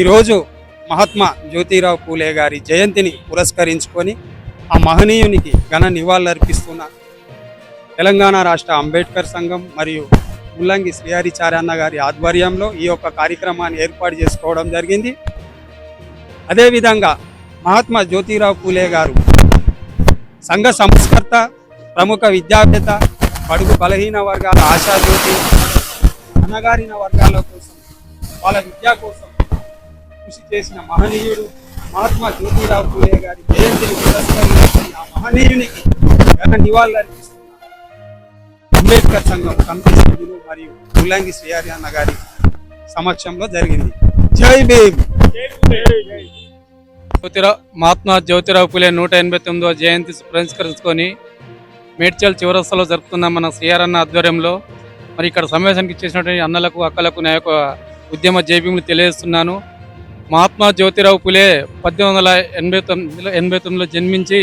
ఈరోజు మహాత్మా జ్యోతిరావు పూలే గారి జయంతిని పురస్కరించుకొని ఆ మహనీయునికి ఘన నివాళులర్పిస్తున్న తెలంగాణ రాష్ట్ర అంబేద్కర్ సంఘం మరియు ముల్లంగి శ్రీహరిచార్యన్న గారి ఆధ్వర్యంలో ఈ యొక్క కార్యక్రమాన్ని ఏర్పాటు చేసుకోవడం జరిగింది. అదేవిధంగా మహాత్మా జ్యోతిరావు పూలే గారు సంఘ సంస్కర్త ప్రముఖ విద్యావేత్త పడుగు బలహీన వర్గాల ఆశాజ్యోతి అణగారిన వర్గాల కోసం వాళ్ళ విద్య కోసం కృషి చేసిన మహనీయుడు మహాత్మా జ్యోతిరావు పూలే గారి జయంతిని పురస్కరించుకుని ఆ మహనీయునికి ఘన నివాళులర్పిస్తున్నారు అంబేద్కర్ సంఘం కమిటీ సభ్యులు మరియు ముల్లంగి శ్రీహరి అన్న గారి సమక్షంలో జరిగింది. జై భీమ్! జ్యోతిరావు మహాత్మా జ్యోతిరావు పులే నూట ఎనభై తొమ్మిదో జయంతి పురస్కరించుకొని మేడ్చల్ చివరస్తలో జరుపుతున్న మన శ్రీఆరన్న ఆధ్వర్యంలో మరి ఇక్కడ సమావేశానికి ఇచ్చేసినటువంటి అన్నలకు అక్కలకు నా యొక్క ఉద్యమ జైభీములు తెలియజేస్తున్నాను. మహాత్మా జ్యోతిరావు పులే పద్దెనిమిది వందల ఎనభై తొమ్మిదిలో ఎనభై తొమ్మిదిలో జన్మించి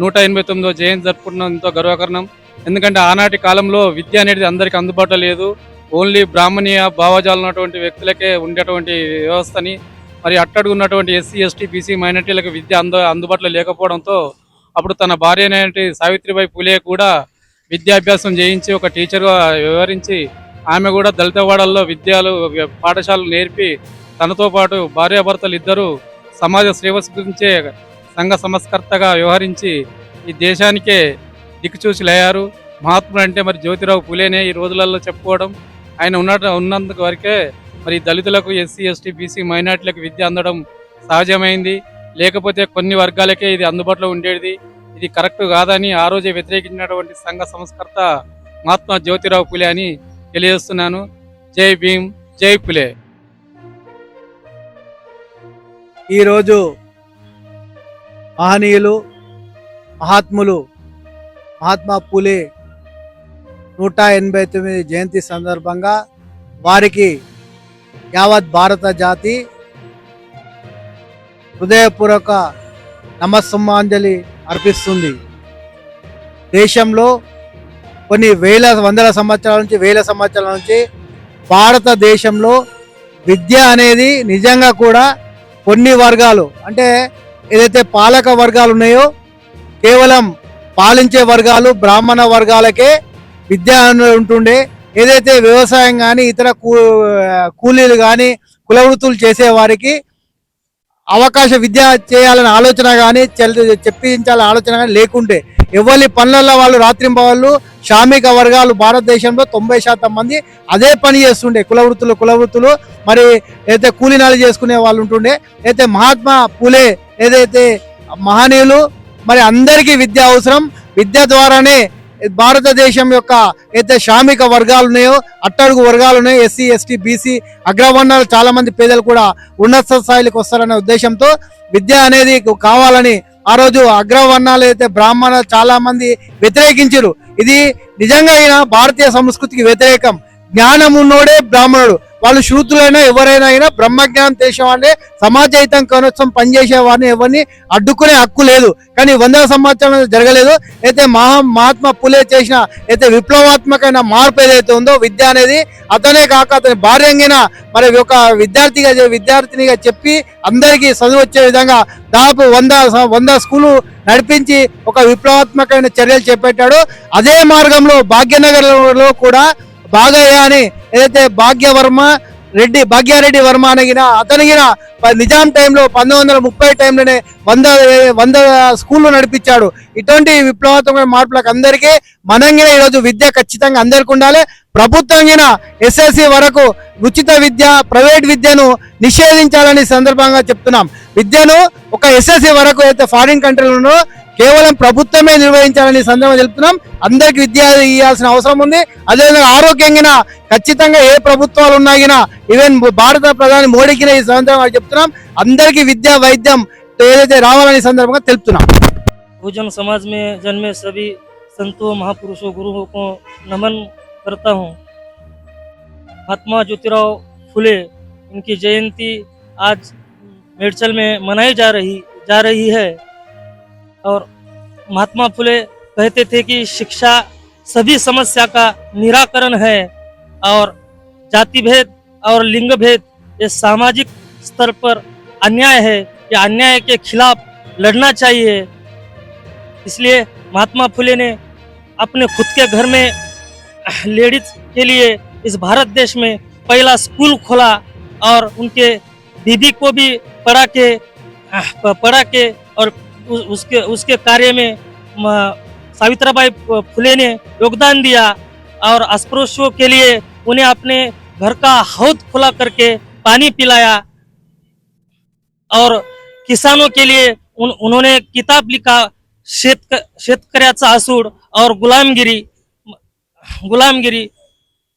నూట ఎనభై తొమ్మిదో జయంతి జరుపుకున్నంతో ఎంతో గర్వకారణం. ఎందుకంటే ఆనాటి కాలంలో విద్య అనేది అందరికీ అందుబాటులో లేదు. ఓన్లీ బ్రాహ్మణీయ భావజాలు ఉన్నటువంటి వ్యక్తులకే ఉండేటువంటి వ్యవస్థని మరి అట్టడుగు ఉన్నటువంటి ఎస్సీ ఎస్టీ బీసీ మైనార్టీలకు విద్య అందు అందుబాటులో లేకపోవడంతో అప్పుడు తన భార్య అయినటువంటి సావిత్రిబాయి పూలే కూడా విద్యాభ్యాసం చేయించి ఒక టీచర్గా వివరించి ఆమె కూడా దళితవాడల్లో విద్యాలు విద్యలు పాఠశాలలు నేర్పి తనతో పాటు భార్యాభర్తలు ఇద్దరూ సమాజ సేవ గురించే సంఘ సంస్కర్తగా వ్యవహరించి ఈ దేశానికే దిక్కుచూసి లేయారు. మహాత్ముడు అంటే మరి జ్యోతిరావు పులేనే ఈ రోజులలో చెప్పుకోవడం. ఆయన ఉన్న ఉన్నంత వరకే మరి దళితులకు ఎస్సీ ఎస్టీ బీసీ మైనార్టీలకు విద్య అందడం సహజమైంది. లేకపోతే కొన్ని వర్గాలకే ఇది అందుబాటులో ఉండేది. ఇది కరెక్ట్ కాదని ఆ రోజే వ్యతిరేకించినటువంటి సంఘ సంస్కర్త మహాత్మా జ్యోతిరావు పులే అని తెలియజేస్తున్నాను. జై భీమ్ జై పులే. ఈరోజు మహనీయులు మహాత్ములు మహాత్మా పూలే నూట ఎనభై తొమ్మిది జయంతి సందర్భంగా వారికి యావత్ భారత జాతి హృదయపూర్వక నమస్సమాంజలి అర్పిస్తుంది. దేశంలో కొన్ని వేల వందల సంవత్సరాల నుంచి వేల సంవత్సరాల నుంచి భారతదేశంలో విద్య అనేది నిజంగా కూడా కొన్ని వర్గాలు అంటే ఏదైతే పాలక వర్గాలు ఉన్నాయో కేవలం పాలించే వర్గాలు బ్రాహ్మణ వర్గాలకే విద్య ఉంటుండే. ఏదైతే వ్యవసాయం కానీ ఇతర కూలీలు కానీ కుల వృత్తులు చేసేవారికి అవకాశ విద్య చేయాలనే ఆలోచన కానీ చెప్పించాలనే ఆలోచన కానీ లేకుంటే ఎవరి పనులలో వాళ్ళు రాత్రింబవాళ్ళు శ్రామిక వర్గాలు భారతదేశంలో తొంభై శాతం మంది అదే పని చేస్తుండే. కుల వృత్తులు కుల వృత్తులు. మరి అయితే కూలీనాలు చేసుకునే వాళ్ళు ఉంటుండే అయితే మహాత్మా పూలే ఏదైతే మహనీయులు మరి అందరికీ విద్య అవసరం. విద్య ద్వారానే భారతదేశం యొక్క అయితే శ్రామిక వర్గాలు ఉన్నాయో అట్టడుగు వర్గాలు ఉన్నాయో ఎస్సీ ఎస్టీ బీసీ అగ్రవర్ణాలు చాలామంది పేదలు కూడా ఉన్నత స్థాయిలకు వస్తారనే ఉద్దేశంతో విద్య అనేది కావాలని ఆ రోజు అగ్రవర్ణాలు అయితే బ్రాహ్మణ చాలా మంది వ్యతిరేకించారు. ఇది నిజంగా అయినా భారతీయ సంస్కృతికి వ్యతిరేకం. జ్ఞానం ఉన్నోడే బ్రాహ్మణుడు. వాళ్ళు శూద్రులైనా ఎవరైనా అయినా బ్రహ్మజ్ఞానం చేసే వాళ్ళే సమాజ కోసం పనిచేసే వారిని ఎవరిని అడ్డుకునే హక్కు లేదు. కానీ వందల సంవత్సరాలు జరగలేదు. అయితే మహా మహాత్మా పులే చేసిన అయితే విప్లవాత్మకమైన మార్పు ఏదైతే ఉందో విద్య అనేది అతనే కాక అతని భార్యంగా మరి ఒక విద్యార్థిగా విద్యార్థినిగా చెప్పి అందరికీ చదువు వచ్చే విధంగా దాదాపు వంద వంద స్కూలు నడిపించి ఒక విప్లవాత్మకమైన చర్యలు చేపట్టాడు. అదే మార్గంలో భాగ్యనగర్లో కూడా బాగయ్య అని ఏదైతే భాగ్యవర్మ రెడ్డి భాగ్యారెడ్డి వర్మ అనగిన అతనిగిన నిజాం టైంలో పంతొమ్మిది వందల ముప్పై టైంలోనే వంద వంద స్కూళ్ళు నడిపించాడు. ఇటువంటి విప్లవాత్మక మార్పులకు అందరికీ మనంగిన ఈరోజు విద్య ఖచ్చితంగా అందరికీ ఉండాలి. ప్రభుత్వంగిన ఎస్ఎస్సి వరకు ఉచిత విద్య ప్రైవేట్ విద్యను నిషేధించాలని సందర్భంగా చెప్తున్నాం. విద్యను ఒక ఎస్ఎస్సి వరకు అయితే ఫారిన్ కంట్రీలను కేవలం ప్రభుత్వమే నిర్వహించాలని సందర్భంగా తెలుపుతున్నాం అందరికి విద్య ఇవ్వాల్సిన అవసరం ఉంది అదేవిధంగా ఆరోగ్యంగా ఖచ్చితంగా ఏ ప్రభుత్వాలు ఉన్నాయినా ఈవెన్ భారత ప్రధాని మోడీకి ఈ సందర్భంగా చెప్తున్నాం అందరికీ విద్య వైద్యం ఏదైతే రావాలని సందర్భంగా తెలుపుతున్నాం बहुजन समाज में जन्मे सभी संतों महापुरुषों गुरुओं को नमन करता हूँ महात्मा ज्योतिराव फुले इनकी जयंती आज मेडचल में मनाई जा रही जा रही है और महात्मा फुले कहते थे कि शिक्षा सभी समस्या का निराकरण है और जाति भेद और लिंग भेद ये सामाजिक स्तर पर अन्याय है। ये अन्याय के खिलाफ लड़ना चाहिए। इसलिए महात्मा फुले ने अपने खुद के घर में लेडीज़ के लिए इस भारत देश में पहला स्कूल खोला और उनके दीदी को भी पढ़ा के पढ़ा के और उ- उसके उसके कार्य में सावित्राबाई फुले ने योगदान दिया और अस्पृश्यों के लिए उन्हें अपने घर का हौद खुला करके पानी पिलाया। और किसानों के लिए उन, उन्होंने किताब लिखा शेतक शेतकऱ्याचा आसूड और गुलामगिरी गुलामगिरी